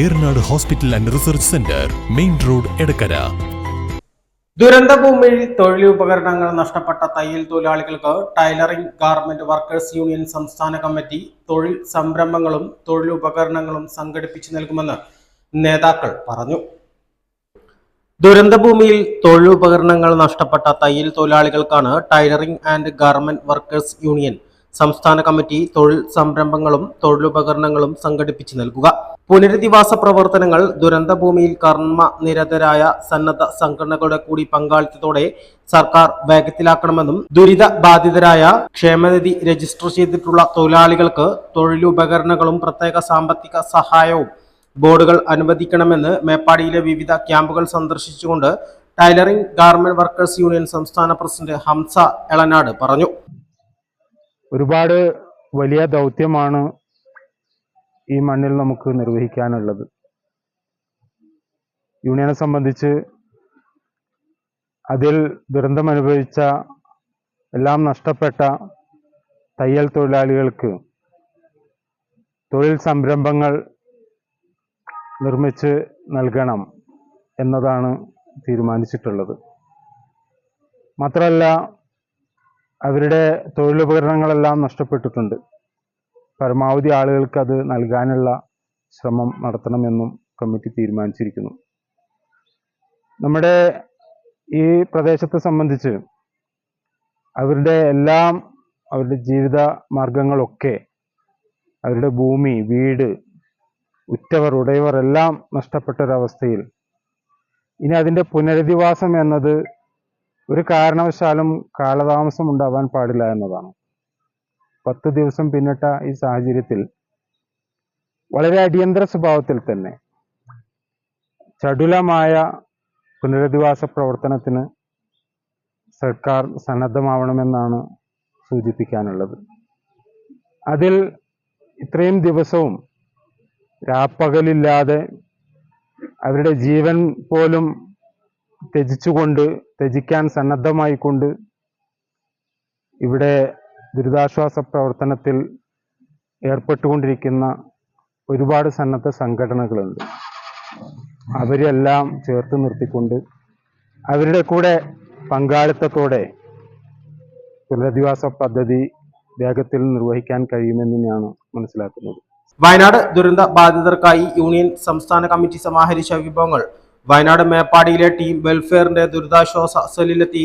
Eranad hospital and research centre main road Edakkara. ദുരന്തഭൂമിയിൽ തൊഴിലുപകരണങ്ങൾ നഷ്ടപ്പെട്ട തയ്യൽ തൊഴിലാളികൾക്ക് ടൈലറിംഗ് ഗാർമെന്റ് വർക്കേഴ്സ് യൂണിയൻ സംസ്ഥാന കമ്മിറ്റി തൊഴിൽ സംരംഭങ്ങളും തൊഴിലുപകരണങ്ങളും സംഘടിപ്പിച്ചു നൽകുമെന്ന് നേതാക്കൾ പറഞ്ഞു. ദുരന്തഭൂമിയിൽ തൊഴിലുപകരണങ്ങൾ നഷ്ടപ്പെട്ട തയ്യൽ തൊഴിലാളികൾക്കാണ് tailoring and garment workers union സംസ്ഥാന കമ്മിറ്റി തൊഴിൽ സംരംഭങ്ങളും തൊഴിലുപകരണങ്ങളും സംഘടിപ്പിച്ചു നൽകുക. പുനരധിവാസ പ്രവർത്തനങ്ങൾ ദുരന്തഭൂമിയിൽ കർമ്മ നിരതരായ സന്നദ്ധ സംഘടനകളുടെ കൂടി പങ്കാളിത്തത്തോടെ സർക്കാർ വേഗത്തിലാക്കണമെന്നും ദുരിത ബാധിതരായ ക്ഷേമനിധി രജിസ്റ്റർ ചെയ്തിട്ടുള്ള തൊഴിലാളികൾക്ക് തൊഴിലുപകരണങ്ങളും പ്രത്യേക സാമ്പത്തിക സഹായവും ബോർഡുകൾ അനുവദിക്കണമെന്ന് മേപ്പാടിയിലെ വിവിധ ക്യാമ്പുകൾ സന്ദർശിച്ചുകൊണ്ട് ടൈലറിംഗ് ഗാർമെന്റ് വർക്കേഴ്സ് യൂണിയൻ സംസ്ഥാന പ്രസിഡന്റ് ഹംസ എളനാട് പറഞ്ഞു. ഒരുപാട് വലിയ ദൗത്യമാണ് ഈ മണ്ണിൽ നമുക്ക് നിർവഹിക്കാനുള്ളത്. യൂണിയനെ സംബന്ധിച്ച് അതിൽ ദുരന്തം അനുഭവിച്ച എല്ലാം നഷ്ടപ്പെട്ട തയ്യൽ തൊഴിലാളികൾക്ക് തൊഴിൽ സംരംഭങ്ങൾ നിർമ്മിച്ച് നൽകണം എന്നതാണ് തീരുമാനിച്ചിട്ടുള്ളത്. മാത്രമല്ല അവരുടെ തൊഴിലുപകരണങ്ങളെല്ലാം നഷ്ടപ്പെട്ടിട്ടുണ്ട്. പരമാവധി ആളുകൾക്ക് അത് നൽകാനുള്ള ശ്രമം നടത്തണമെന്നും കമ്മിറ്റി തീരുമാനിച്ചിരിക്കുന്നു. നമ്മുടെ ഈ പ്രദേശത്തെ സംബന്ധിച്ച് അവരുടെ എല്ലാം അവരുടെ ജീവിത മാർഗങ്ങളൊക്കെ അവരുടെ ഭൂമി വീട് ഉറ്റവർ ഉടയവർ എല്ലാം നഷ്ടപ്പെട്ട ഒരവസ്ഥയിൽ ഇനി അതിന്റെ പുനരധിവാസം എന്നത് ഒരു കാരണവശാലും കാലതാമസം ഉണ്ടാവാൻ പാടില്ല എന്നതാണ്. പത്ത് ദിവസം പിന്നിട്ട ഈ സാഹചര്യത്തിൽ വളരെ അടിയന്തര സ്വഭാവത്തിൽ തന്നെ ചടുലമായ പുനരധിവാസ പ്രവർത്തനത്തിന് സർക്കാർ സന്നദ്ധമാവണമെന്നാണ് സൂചിപ്പിക്കാനുള്ളത്. അതിൽ ഇത്രയും ദിവസവും രാപ്പകലില്ലാതെ അവരുടെ ജീവൻ പോലും ത്യജിച്ചുകൊണ്ട് ത്യജിക്കാൻ സന്നദ്ധമായിക്കൊണ്ട് ഇവിടെ ദുരിതാശ്വാസ പ്രവർത്തനത്തിൽ ഏർപ്പെട്ടുകൊണ്ടിരിക്കുന്ന ഒരുപാട് സന്നദ്ധ സംഘടനകളുണ്ട്. അവരെല്ലാം ചേർത്ത് നിർത്തിക്കൊണ്ട് അവരുടെ കൂടെ പങ്കാളിത്തത്തോടെ പുനരധിവാസ പദ്ധതി വേഗത്തിൽ നിർവഹിക്കാൻ കഴിയുമെന്ന് ഞാൻ മനസ്സിലാക്കുന്നത്. വയനാട് ദുരന്ത ബാധിതർക്കായി യൂണിയൻ സംസ്ഥാന കമ്മിറ്റി സമാഹരിച്ച വിഭവങ്ങൾ വയനാട് മേപ്പാടിയിലെ ടീം വെൽഫെയറിന്റെ ദുരിതാശ്വാസ സെല്ലിലെത്തി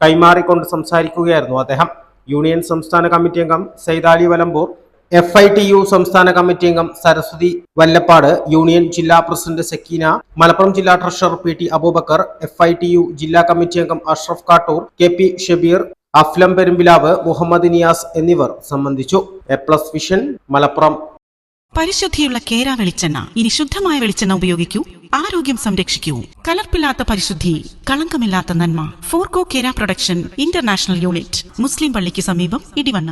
കൈമാറിക്കൊണ്ട് സംസാരിക്കുകയായിരുന്നു അദ്ദേഹം. യൂണിയൻ സംസ്ഥാന കമ്മിറ്റി അംഗം Saithali Valambur F I T U സംസ്ഥാന കമ്മിറ്റി അംഗം സരസ്വതി വല്ലപ്പാട് യൂണിയൻ ജില്ലാ പ്രസിഡന്റ് സക്കീന മലപ്പുറം ജില്ലാ treasurer P T Aboobacker F I T U ജില്ലാ കമ്മിറ്റി അംഗം അഷ്റഫ് കാട്ടൂർ കെ പി ഷബീർ അഫ്ലം പെരുമ്പിലാവ് മുഹമ്മദ് നിയാസ് എന്നിവർ സംബന്ധിച്ചു. A plus vision Malappuram. പരിശുദ്ധിയുള്ള കേര വെളിച്ചെണ്ണ ഇനി ശുദ്ധമായ വെളിച്ചെണ്ണ ഉപയോഗിക്കൂ. ആരോഗ്യം സംരക്ഷിക്കൂ. കലർപ്പില്ലാത്ത പരിശുദ്ധി കളങ്കമില്ലാത്ത നന്മ. Forco Kera production international unit മുസ്ലിം പള്ളിക്ക് സമീപം ഇടിവണ്ണ.